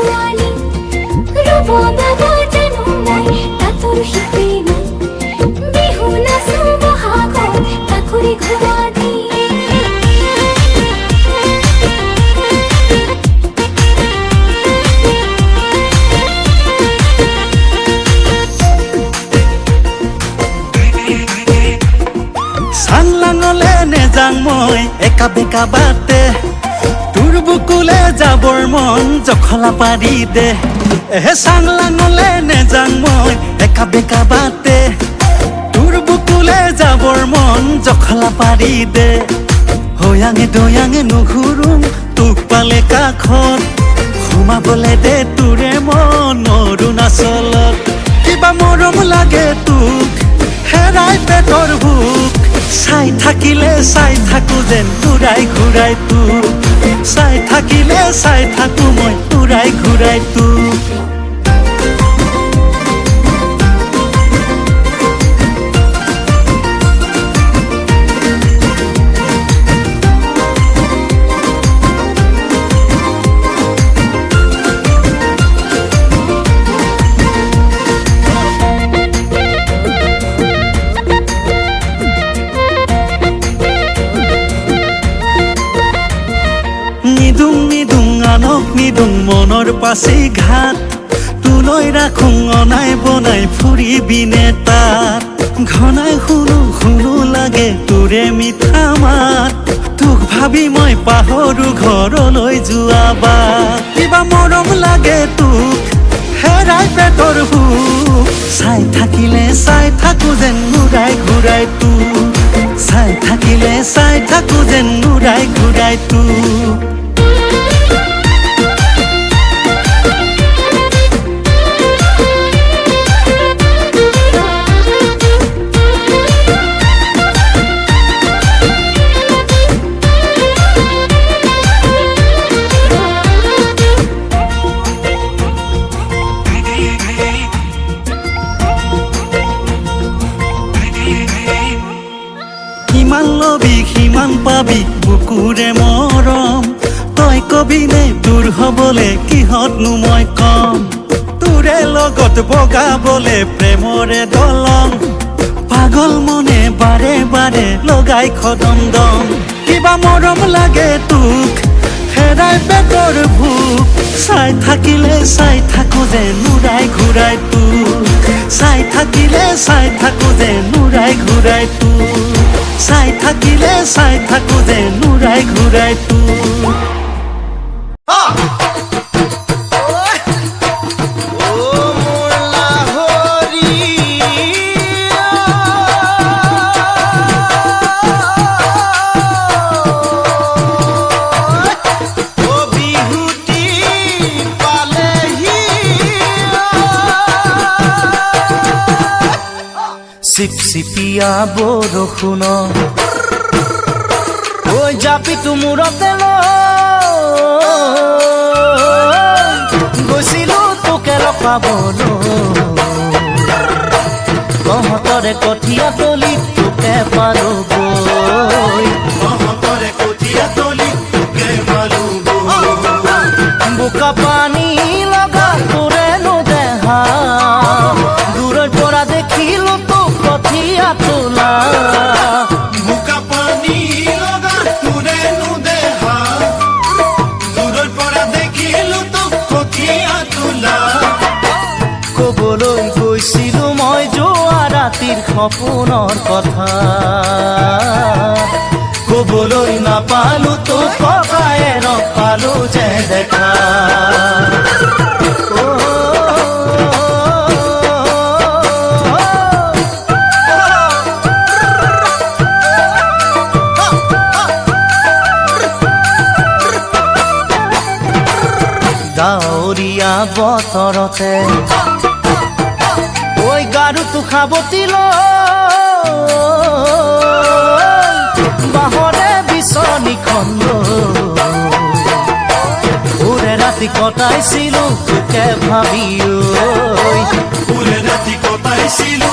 ثواني ربع بابا جنوني تطرح فيني بهنا صباحا قد تكري غرادي সানলাঙলে নেজাং মই একা বেকা বাতে বুকুলে যাবৰ মন জখলা পাৰি দে। এহে চাংলাঙলে নেজাং মই, একা বেকা বাটে তোৰ বুকুলে যাবৰ মন জখলা পাৰি দে। হয়াঙে দয়াঙে নুঘূৰোঁ তোক পালে কাষত। সোমাবলে দে তোৰে মন অৰুণাচলত। কিবা মৰম লাগে তোক, হেৰাই পেটৰ ভোক চাই থাকিলে চাই থাকো যেন ঘূৰাই ঘূৰাই তোক। চাই থাকিলে চাই থাকো মই ঘূৰাই ঘূৰাই তোক। নিদুং মনৰ পাছি ঘাট। তোলৈ ৰাখোঁ অনাই বনাই ফুৰিবিনে তাত ঘনাই শুনো শুনো লাগে তোৰে মিঠা মাত তোক ভাবি মই পাহৰো ঘৰলৈ যোৱা কিবা মৰম লাগে তোক, হেৰাই পেটৰ ভোক চাই থাকিলে চাই থাকো যেন ঘূৰাই ঘূৰাই তোক। চাই থাকিলে চাই থাকো যেন ঘূৰাই ঘূৰাই তোক। পাবি বুকুৰে মৰম তই কবিনে দূৰ হবলে কিহতনো মই কম। তোৰে লগত বগাবলে প্ৰেমৰে দলং, পাগল মনে বাৰে বাৰে লগাই খদম দম। কিবা মৰম লাগে তোক হেৰাই পেটৰ ভুক। চাই থাকিলে চাই থাকো যে নুৰাই ঘূৰাই তু চাই থাকিলে চাই থাকো যে নুৰাই ঘূৰাই তু চাই থাকিলে চাই থাকো যে নুৰাই ঘূৰাই তোক। চিপচিপিয়া বৰষুণ ঐ জাপিটো মূৰতে লৈ গৈছিলো তোকে ৰখাবলৈ তহঁতৰে কঠীয়া তলি তোকে পালোগৈ সপোনৰ কথা কবলৈ নাপালো তো ককায়ে ৰখালো যে দেখা ডাৱৰীয়া বতৰতে ঐ গাৰুটো খাবতি বাহৰে বিচনীখন ওৰে ৰাতি কটাইছিলো তোকে ভাবি ঐ ওৰে ৰাতি কটাইছিলো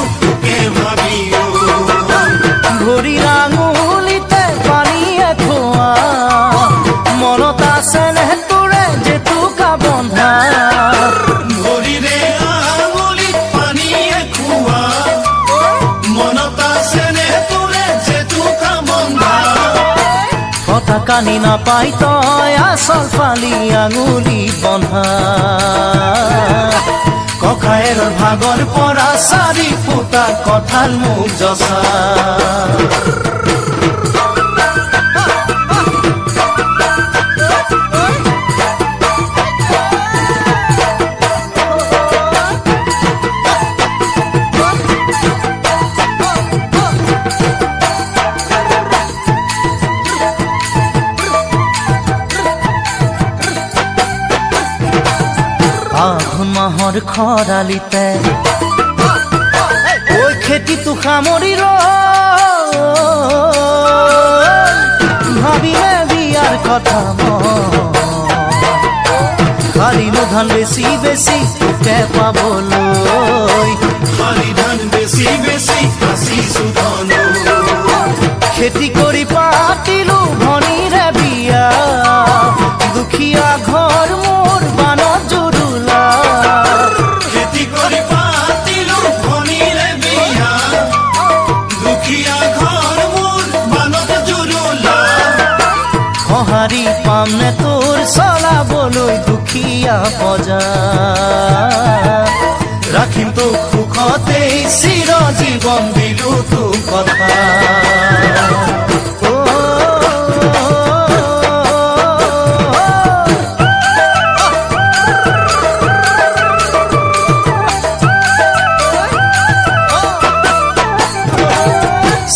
কানি নাপাই তই আচল ফালি আঙুলি বন্ধা। ককায়ের ভাগৰ পৰা চাৰি ফুটা, কঁঠাল মোক জচা মাহৰ খৰালিতে ঐ খেতিটো সামৰি ভাবিলে বিয়াৰ কথা খালিলো ধান বেছি বেছি তোকে পাবলৈ শালি ধান বেছি বেছি খেতি সঁহাৰি পাম নে তোৰ চলাবলৈ দুখীয়া বজাৰ ৰাখিম তোক সুখতেই চিৰ জীৱন দিলো তোক কথা।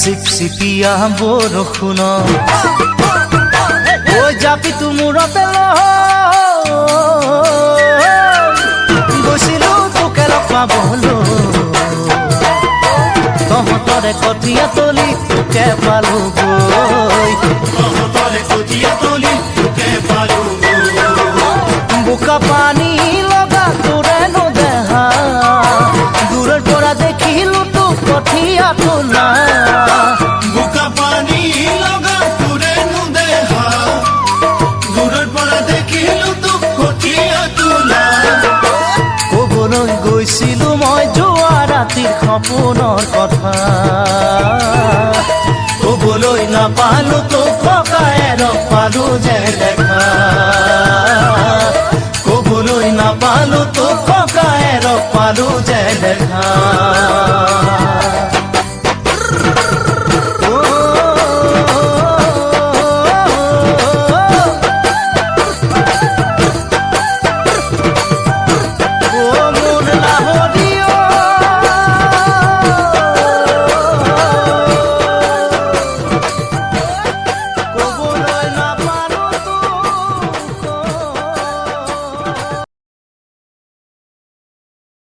চিপচিপিয়া বৰষুণ জাপি তোমোৰতে গৈছিলো তোকে লগ পাবলৈ তহঁতৰে কঠীয়া তলি তোকে পালো গৈ। কঠীয়া তলি পালো বোকা পানী লগা তোৰে নদেহা দূৰৰ পৰা দেখিলো তোক কঠীয়া তোলা ৰাতিৰ সপোনৰ কথা। ক'বলৈ নাপালো তোক ককায়েৰক পালো যে দেখা। ক'বলৈ নাপালো তোক ককায়েৰক পালো যে দেখা।